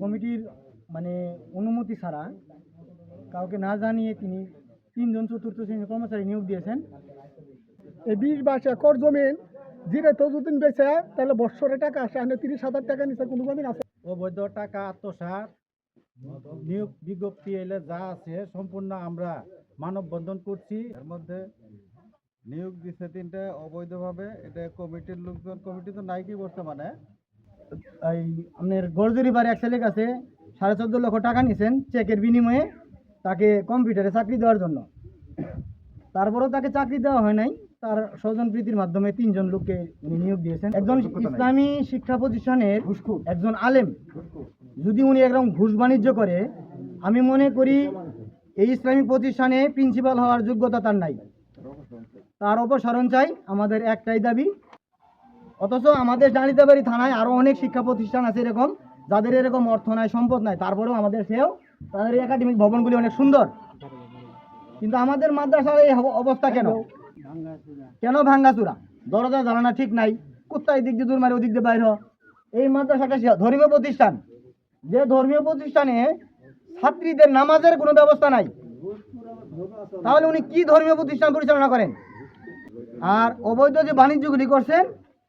কমিটির মানে অনুমতি ছাড়া কাউকে না জানিয়ে তিনি তিনজন চতুর্থ শ্রেণির কর্মচারী নিয়োগ দিয়েছেন। এই বিশ বাইশ একর জমিন জিরে তো যদি বেচে, তাহলে বৎসরে টাকা আসে তিরিশ হাজার টাকা নিচে কোনো জমিন আছে? অবৈধ টাকা আত্মসাৎ নিয়োগ বিজ্ঞপ্তি এলে যা আছে সম্পূর্ণ আমরা মানববন্ধন করছি। এর মধ্যে নিয়োগ দিচ্ছে তিনটা অবৈধভাবে, এটা কমিটির লোকজন, কমিটি তো নাই কি বর্তমানে? এই আপনার গরজরি বাড়ি এক ছেলের কাছে সাড়ে চোদ্দ লক্ষ টাকা নিয়েছেন চেকের বিনিময়ে তাকে কম্পিউটারে চাকরি দেওয়ার জন্য। তারপরেও তাকে চাকরি দেওয়া হয় নাই। তার স্বজন প্রীতির মাধ্যমে তিনজন লোককে উনি নিয়োগ দিয়েছেন। একজন ইসলামী শিক্ষা প্রতিষ্ঠানের একজন আলেম। যদি উনি একরকম ঘুষ বাণিজ্য করে আমি মনে করি এই ইসলামিক প্রতিষ্ঠানে প্রিন্সিপাল হওয়ার যোগ্যতা তার নাই। তার অপসারণ চাই আমাদের একটাই দাবি। অথচ আমাদের জানিতাবাড়ি থানায় আরও অনেক শিক্ষা প্রতিষ্ঠান আছে এরকম যাদের এরকম অর্থ নাই সম্পদ নাই। তারপরেও আমাদের সেও তাদের একাডেমিক ভবনগুলি অনেক সুন্দর। কিন্তু আমাদের মাদ্রাসার এই অব- অবস্থা কেন? কেন ভাঙ্গাচুরা? দরজা জানানা ঠিক নাই। কুত্তা এই দিক দিয়ে দূর মারে ওদিক দিয়ে বাইর এই মাদ্রাসাটা ধর্মীয় প্রতিষ্ঠান। যে ধর্মীয় প্রতিষ্ঠানে ছাত্রীদের নামাজের কোনো ব্যবস্থা নাই। তাহলে উনি কি ধর্মীয় প্রতিষ্ঠান পরিচালনা করেন? আর অবৈধ যে বাণিজ্যগুলি করছেন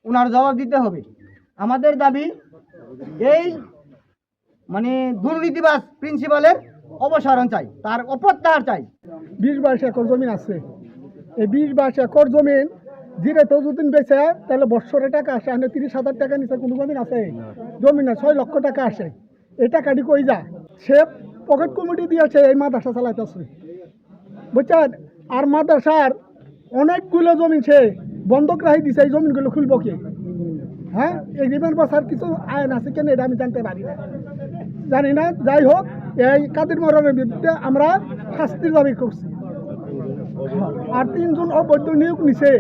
ওনার জবাব দিতে হবে। আমাদের দাবি এই মানে দুর্নীতিবাজ প্রিন্সিপালের অপসারণ চাই তার অপত্যাহার চাই। বিশ বাইশ একর জমিন আছে। এই বিশ বাইশ একর জমিন, জিরে তো যদি বেচে, তাহলে বৎসরে টাকা আসে, আনে তিরিশ হাজার টাকা নিচে কোনো জমিন আছে। জমিন না ছয় লক্ষ টাকা আসে। এই টাকাটি কই যা সে পকেট কমিটি দিয়েছে, এই মাদ্রাসা চালাইতেছে। বুঝছেন? আর মাদ্রাসার অনেকগুলো জমিন সে বন্ধক রাহি দিছে, এই জমিনগুলো খুলব কি? হ্যাঁ? এগ্রিমেন্ট বসার কিছু আইন আছে কেন, এটা আমি জানতে পারি না। জানি না, যাই হোক, এই কাদের মরণের বিরুদ্ধে আমরা শাস্তির দাবি করছি। আর তিনজন অবৈধ নিয়োগ নিছে।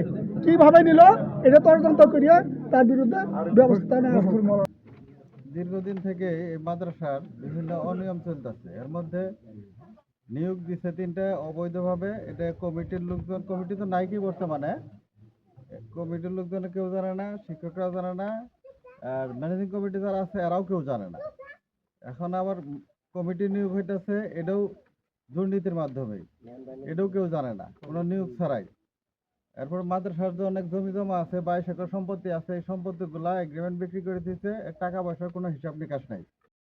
কীভাবে নিল? এটা তদন্ত করিয়ে তার বিরুদ্ধে ব্যবস্থা নেওয়া দীর্ঘদিন থেকে এই মাদ্রাসার বিভিন্ন অনিয়ম চলতেছে। এর মধ্যে নিয়োগ দিচ্ছে তিনটা অবৈধভাবে। এটা কমিটির লোকজন কমিটি তো নাই কি বর্তমানে। কমিটির লোকজন কেউ জানে না, শিক্ষকরাও জানে না, আর ম্যানেজিং কমিটি যারা আছে, এরাও কেউ জানে না। এখন আবার কমিটি নিয়োগ হইতেছে, এটাও দুর্নীতির মাধ্যমে। এটাও কেউ জানে না, কোনো নিয়োগ ছাড়াই। এরপর মাদ্রাসার যে অনেক জমি জমা আছে, বাইশ একর সম্পত্তি আছে, এই সম্পত্তিগুলা এগ্রিমেন্ট বিক্রি করে দিচ্ছে টাকা পয়সার কোনো হিসাব নিকাশ নাই।